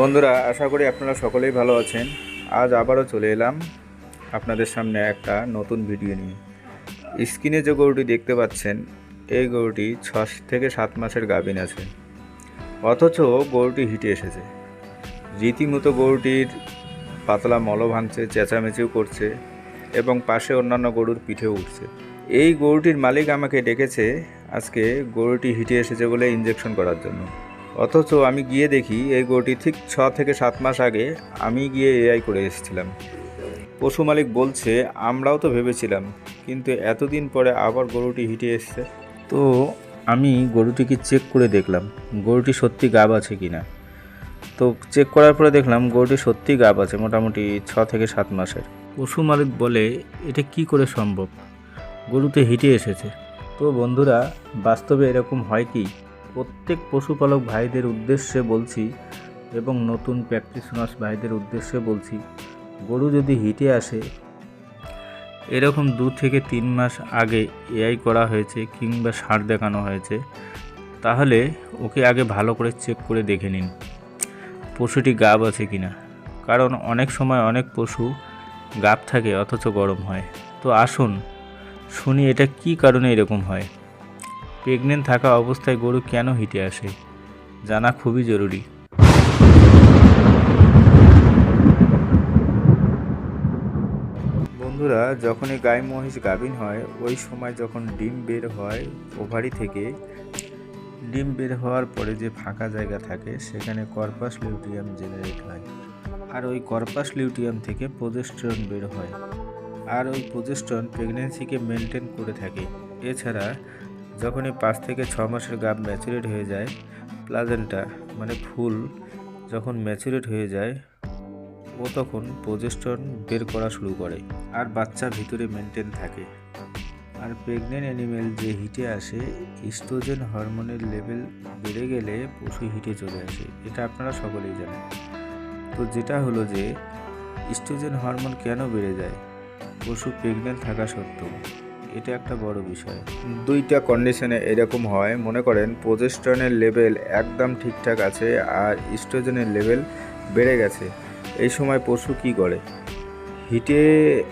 বন্ধুরা, আশা করি আপনারা সকলেই ভালো আছেন। আজ আবারও চলে এলাম আপনাদের সামনে একটা নতুন ভিডিও নিয়ে। স্ক্রিনে যে গরুটি দেখতে পাচ্ছেন, এই গরুটি ছ থেকে সাত মাসের গাভিন আছে। অথচ গরুটি হিটে এসেছে। রীতিমতো গরুটির পাতলা মল ভাঙছে চেঁচামেচিও করছে এবং পাশে অন্যান্য গরুর পিঠেও উঠছে। এই গরুটির মালিক আমাকে ডেকেছে আজকে গরুটি হিটে এসেছে বলে ইঞ্জেকশন করার জন্য। অথচ আমি গিয়ে দেখি এই গরুটি ঠিক ছ থেকে সাত মাস আগে আমি গিয়ে এআই করে এসেছিলাম। পশু মালিক বলছে, আমরাও তো ভেবেছিলাম, কিন্তু এতদিন পরে আবার গরুটি হিটে এসছে। তো আমি গরুটিকে চেক করে দেখলাম, গরুটি সত্যি গাব আছে কি না তো চেক করার পরে দেখলাম গরুটি সত্যি গাব আছে, মোটামুটি ছ থেকে সাত মাসের। পশু মালিক বলে, এটা কি করে সম্ভব? গরুতে হিটে এসেছে। তো বন্ধুরা, বাস্তবে এরকম হয় কি? প্রত্যেক পশুপালক ভাইদের উদ্দেশ্যে বলছি এবং নতুন প্র্যাকটিশনার্স ভাইদের উদ্দেশ্যে বলছি, গরু যদি হিটে আসে, এরকম দু থেকে তিন মাস আগে এআই করা হয়েছে কিংবা সার দেখানো হয়েছে, তাহলে ওকে আগে ভালো করে চেক করে দেখে নিন, পশুটি গাব আছে কিনা। কারণ অনেক সময় অনেক পশু গাব থাকে, অথচ গরম হয়। তো আসুন, শুনি এটা কি কারণে এরকম হয়। প্রেগনেন্ট থাকা অবস্থায় গরু কেন হিটে আসে, জানা খুবই জরুরি। বন্ধুরা, যখনই গাই মহিষ গাভিন হয়, ওই সময় যখন ডিম বের হয় ওভারি থেকে, ডিম বের হওয়ার পরে যে ফাঁকা জায়গা থাকে, সেখানে কর্পাস লিউটিয়াম জেনারেট হয়। আর ওই কর্পাস লিউটিয়াম থেকে প্রজেস্ট্রন বের হয়। আর ওই প্রজেস্ট্রন প্রেগনেন্সিকে মেনটেন করে থাকে। এছাড়া যখনই পাঁচ থেকে ছ মাসের গাব ম্যাচুরেট হয়ে যায়, প্লাজেন্টা মানে ফুল, যখন ম্যাচুরেট হয়ে যায়, ও তখন প্রজেস্টন বের করা শুরু করে আর বাচ্চা ভিতরে মেনটেন থাকে। আর প্রেগনেন্ট অ্যানিমেল যে হিটে আসে ইস্ট্রোজেন হরমোনের লেভেল বেড়ে গেলে পশু হিটে চলে আসে, এটা আপনারা সকলেই জানেন। তো যেটা হলো যে ইস্ট্রোজেন হরমোন কেন বেড়ে যায়? পশু প্রেগনেন্ট থাকা সত্ত্বেও। এটা একটা বড় বিষয়। দুইটা কন্ডিশনে এরকম হয়। মনে করেন প্রজেস্টনের লেভেল একদম ঠিকঠাক আছে আর ইস্ট্রোজেনের লেভেল বেড়ে গেছে। এই সময় পশু কি করে? হিটে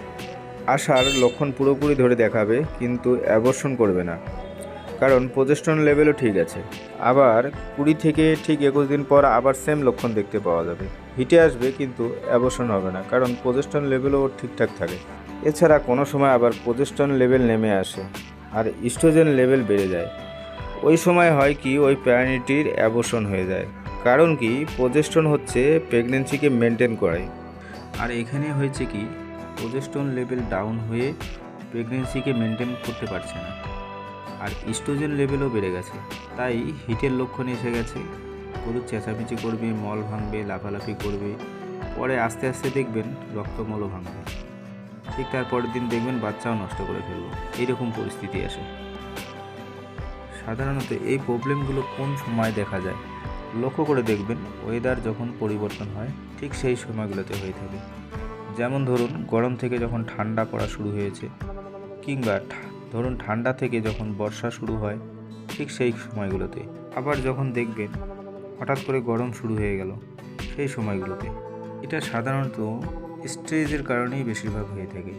আসার লক্ষণ পুরোপুরি ধরে দেখাবে, কিন্তু অ্যাবর্ষণ করবে না। কারণ প্রজেস্টন লেভেলও ঠিক আছে। আবার কুড়ি থেকে ঠিক একুশ দিন পর আবার সেম লক্ষণ দেখতে পাওয়া যাবে। হিটে আসবে, কিন্তু অ্যাবর্ষণ হবে না। কারণ প্রজেস্টন লেভেলও ঠিকঠাক থাকে। এছাড়া কোনো সময় আবার প্রজেস্টন লেভেল নেমে আসে আর ইস্ট্রোজেন লেভেল বেড়ে যায়। ওই সময় হয় কি, ওই প্রাণীটির অ্যাবর্ষণ হয়ে যায়। কারণ কি প্রজেস্টন হচ্ছে প্রেগনেন্সিকে মেনটেন করে। আর এখানে হয়েছে কি প্রজেস্টন লেভেল ডাউন হয়ে প্রেগনেন্সিকে মেনটেন করতে পারছে না। আর ইস্ট্রোজেন লেভেলও বেড়ে গেছে। তাই হিটের লক্ষণ এসে গেছে। গরু চেঁচামেচি করবে, মল ভাঙবে, লাফালাফি করবে। পরে আস্তে আস্তে দেখবেন রক্তমলও ভাঙবে। ঠিক তার পরের দিন দেখবেন বাচ্চাও নষ্ট করে ফেলব এইরকম পরিস্থিতি আসে। সাধারণত এই প্রবলেমগুলো কোন সময় দেখা যায়? লক্ষ্য করে দেখবেন ওয়েদার যখন পরিবর্তন হয়, ঠিক সেই সময়গুলোতে হয়ে থাকে। যেমন ধরুন, গরম থেকে যখন ঠান্ডা পড়া শুরু হয়েছে, কিংবা ধরুন ঠান্ডা থেকে যখন বর্ষা শুরু হয়, ঠিক সেই সময়গুলোতে। আবার যখন দেখবেন হঠাৎ করে গরম শুরু হয়ে গেল, সেই সময়গুলোতে। এটা সাধারণত স্ট্রেজের কারণেই বেশিরভাগ হয়ে থাকে।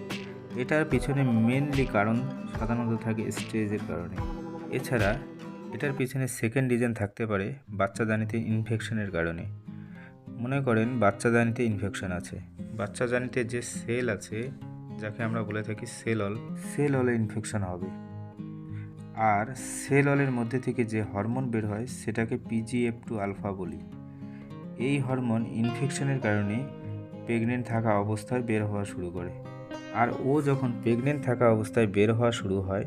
এটার পিছনে মেনলি কারণ সাধারণত থাকে স্ট্রেজের কারণে। এছাড়া, এটার পিছনে সেকেন্ড রিজন থাকতে পারে বাচ্চাদানিতে ইনফেকশনের কারণে। মনে করেন বাচ্চাদানিতে ইনফেকশন আছে। বাচ্চাদানিতে যে সেল আছে, যাকে আমরা বলে থাকি সেল অল সেল অলে ইনফেকশন হবে। আর সেল অলের মধ্যে থেকে যে হরমোন বের হয়, সেটাকে পিজিএফ টু আলফা বলি। এই হরমোন ইনফেকশনের কারণে প্রেগনেন্ট থাকা অবস্থায় বের হওয়া শুরু করে। আর ও যখন প্রেগনেন্ট থাকা অবস্থায় বের হওয়া শুরু হয়,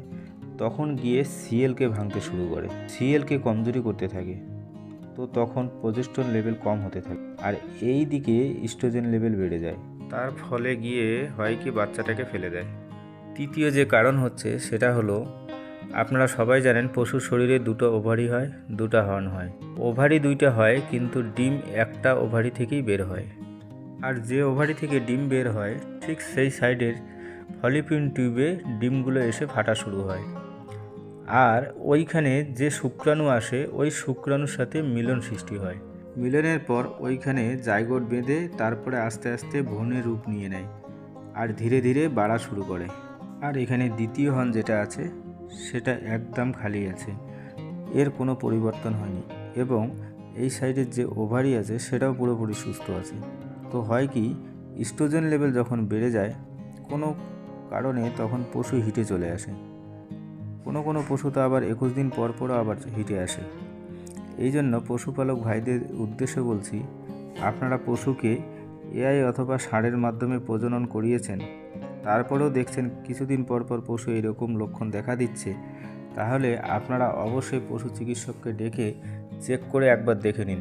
তখন গিয়ে সিএলকে ভাঙতে শুরু করে। সিএলকে কমজোরি করতে থাকে। তো তখন প্রজেস্টন লেভেল কম হতে থাকে। আর এই দিকে ইস্ট্রোজেন লেভেল বেড়ে যায়। তার ফলে গিয়ে হয় কি, বাচ্চাটাকে ফেলে দেয়। তৃতীয় যে কারণ হচ্ছে, সেটা হলো, আপনারা সবাই জানেন পশুর শরীরে দুটো ওভারি হয়, দুটো হর্ন হয়। ওভারি দুইটা হয়, কিন্তু ডিম একটা ওভারি থেকেই বের হয়। আর যে ওভারি থেকে ডিম বের হয়, ঠিক সেই সাইডের ফলিপিন টিউবে ডিমগুলো এসে ফাটা শুরু হয়। আর ওইখানে যে শুক্রাণু আসে, ওই শুক্রাণুর সাথে মিলন সৃষ্টি হয়। মিলনের পর ওইখানে জায়গোট বেঁধে তারপরে আস্তে আস্তে ভ্রূণের রূপ নিয়ে নেয় আর ধীরে ধীরে বাড়া শুরু করে। আর এখানে দ্বিতীয় হন যেটা আছে, সেটা একদম খালি আছে। এর কোনো পরিবর্তন হয়নি এবং এই সাইডের যে ওভারি আছে, সেটাও পুরোপুরি সুস্থ আছে। তো হয় কি স্ট্রোজেন লেভেল যখন বেড়ে যায়, কোনো কারণে তখন পশু হিটে চলে আসে। কোনো কোনো পশু তো আবার একুশ দিন পর পরও আবার হিটে আসে। এই জন্য পশুপালক ভাইদের উদ্দেশ্যে বলছি, আপনারা পশুকে এআই অথবা সারের মাধ্যমে প্রজনন করিয়েছেন, তারপরেও দেখছেন কিছুদিন পর পর পশু এরকম লক্ষণ দেখা দিচ্ছে, তাহলে আপনারা অবশ্যই পশু চিকিৎসককে ডেকে চেক করে একবার দেখে নিন।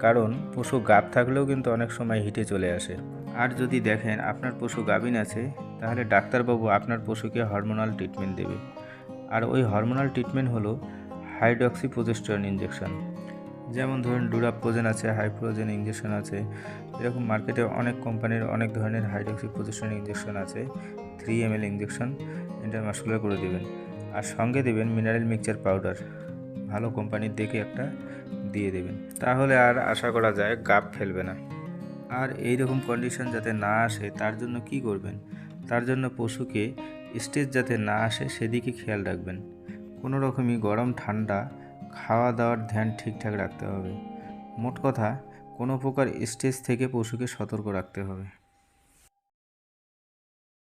কারণ পশু গাব থাকলেও কিন্তু অনেক সময় হিটে চলে আসে। আর যদি দেখেন আপনার পশু গাভিন আছে, তাহলে ডাক্তারবাবু আপনার পশুকে হরমোনাল ট্রিটমেন্ট দেবে। আর ওই হরমোনাল ট্রিটমেন্ট হলো হাইড্রক্সি প্রোজেস্টেরন ইঞ্জেকশন যেমন ধরুন ডুরাপ্রোজেন আছে হাইপ্রোজেন ইঞ্জেকশন আছে, এরকম মার্কেটে অনেক কোম্পানির অনেক ধরনের হাইড্রক্সি প্রোজেস্টেরন ইঞ্জেকশন আছে three M L injection intramuscular করে দেবেন। আর সঙ্গে দেবেন মিনারেল মিক্সচার পাউডার ভালো কোম্পানির দেখে একটা দিয়ে দেবেন। তাহলে আর আশা করা যায় গাপ ফেলবে না। আর এই রকম কন্ডিশন যাতে না আসে, তার জন্য কি করবেন? তার জন্য পশুকে স্টেজ যাতে না আসে, সেদিকে খেয়াল রাখবেন। কোনো রকমই গরম, ঠান্ডা খাওয়া দাওয়ার ধ্যান ঠিকঠাক রাখতে হবে। মোট কথা, কোনো প্রকার স্টেজ থেকে পশুকে সতর্ক রাখতে হবে।